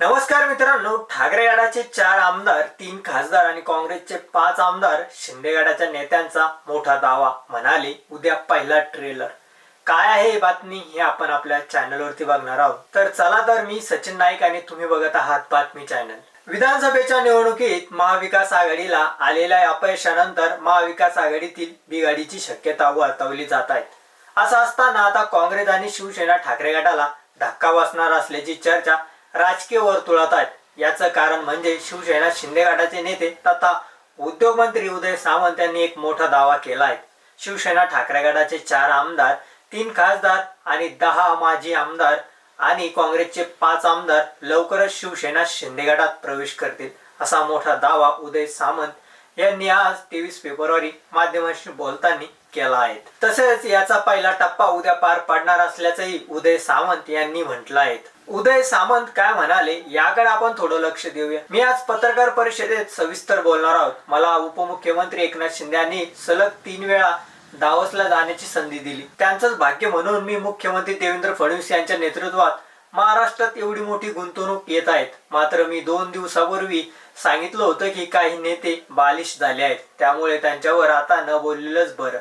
नमस्कार मित्रांनो ठाकरे गटाचे चार आमदार तीन खासदार आणि काँग्रेसचे पाच आमदार शिंदे गटाच्या नेत्यांचा मोठा दावा म्हणाले उद्या पहिला ट्रेलर काय आहे ही बातमी हे आपण आपल्या चॅनलवरती बघणार आहोत. तर चला तर मी सचिन नाईक आणि तुम्ही बघत आहात बातमी चॅनल विधानसभेच्या निवडणुकीत महाविकास आघाडीला आलेल्या अपयशानंतर महाविकास आघाडीतील बिघाडीची शक्यता वर्तवली जात आहे. असं असताना आता काँग्रेस आणि शिवसेना ठाकरे गटाला धक्का बसणार असल्याची चर्चा राजकीय वर्तुळात आहेत. याचं कारण म्हणजे शिवसेना शिंदे गटाचे नेते तथा उद्योगमंत्री उदय सामंत यांनी एक मोठा दावा केला आहे. शिवसेना ठाकरे गटाचे चार आमदार तीन खासदार आणि दहा माजी आमदार आणि काँग्रेसचे पाच आमदार लवकरच शिवसेना शिंदे गटात प्रवेश करतील असा मोठा दावा उदय सामंत यांनी आज तेवीस फेब्रुवारी माध्यमांशी बोलताना केला आहे. तसेच याचा पहिला टप्पा उद्या पार पडणार असल्याचंही उदय सामंत यांनी म्हटलं आहे. उदय सामंत काय म्हणाले याकडे आपण थोडं लक्ष देऊया. मी आज पत्रकार परिषदेत सविस्तर बोलणार आहोत. मला उपमुख्यमंत्री एकनाथ शिंदे यांनी सलग तीन वेळा दावसला जाण्याची संधी दिली. त्यांचंच भाग्य म्हणून मी मुख्यमंत्री देवेंद्र फडणवीस यांच्या नेतृत्वात महाराष्ट्रात एवढी मोठी गुंतवणूक येत आहेत. मात्र मी दोन दिवसापूर्वी सांगितलं होतं की काही नेते बालिश झाले आहेत. त्यामुळे त्यांच्यावर आता न बोललेलंच बरं.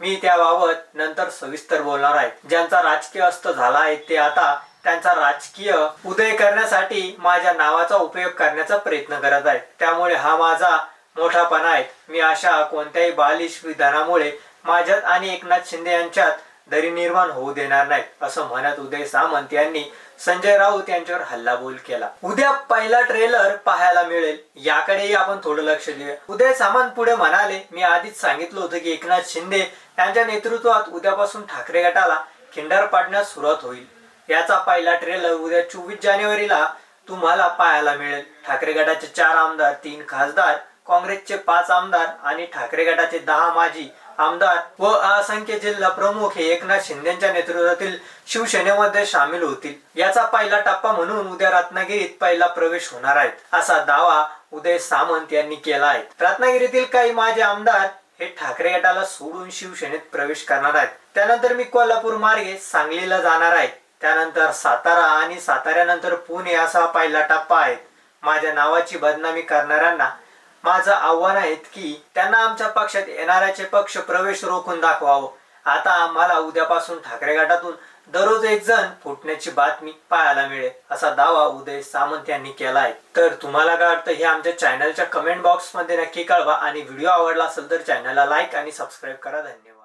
मी त्याबाबत नंतर सविस्तर बोलणार आहे. ज्यांचा राजकीय अस्त झाला आहे ते आता त्यांचा राजकीय उदय करण्यासाठी माझ्या नावाचा उपयोग करण्याचा प्रयत्न करत आहेत. त्यामुळे हा माझा मोठापणा आहे. मी अशा कोणत्याही बालिश विधानामुळे माझ्यात आणि एकनाथ शिंदे यांच्यात दरी निर्माण होऊ देणार नाही असं म्हणत उदय सामंत यांनी संजय राऊत यांच्यावर हल्लाबोल केला. उद्या पहिला ट्रेलर पाहायला मिळेल याकडेही आपण थोडं लक्ष देऊया. उदय सामंत पुढे म्हणाले मी आधीच सांगितलं होतं की एकनाथ शिंदे यांच्या नेतृत्वात उद्यापासून ठाकरे गटाला खिंडार पाडण्यास सुरुवात होईल. याचा पहिला ट्रेलर उद्या चोवीस जानेवारीला तुम्हाला पाहायला मिळेल. ठाकरे गटाचे चार आमदार तीन खासदार काँग्रेसचे पाच आमदार आणि ठाकरे गटाचे दहा माजी आमदार व असंख्य जिल्हा प्रमुख हे एकनाथ शिंदेच्या नेतृत्वातील शिवसेनेमध्ये सामील होतील. याचा पहिला टप्पा म्हणून उद्या रत्नागिरीत पहिला प्रवेश होणार आहे असा दावा उदय सामंत यांनी केला आहे. रत्नागिरीतील काही माजी आमदार हे ठाकरे गटाला सोडून शिवसेनेत प्रवेश करणार आहेत. त्यानंतर मी कोल्हापूर मार्गे सांगलीला जाणार आहे. त्यानंतर सातारा आणि साताऱ्यानंतर पुणे असा पहिला टप्पा आहे. माझ्या नावाची बदनामी करणाऱ्यांना माझं आव्हान आहे की त्यांना आमच्या पक्षात येणाऱ्याचे पक्ष प्रवेश रोखून दाखवावं. आता आम्हाला उद्यापासून ठाकरे गटातून दररोज एक जण फुटण्याची बातमी पाहायला मिळेल असा दावा उदय सामंत यांनी केला आहे तर तुम्हाला काय वाटतं हे आमच्या चॅनलच्या कमेंट बॉक्समध्ये नक्की कळवा आणि व्हिडिओ आवडला असेल तर चॅनलला लाईक आणि सबस्क्राईब करा. धन्यवाद.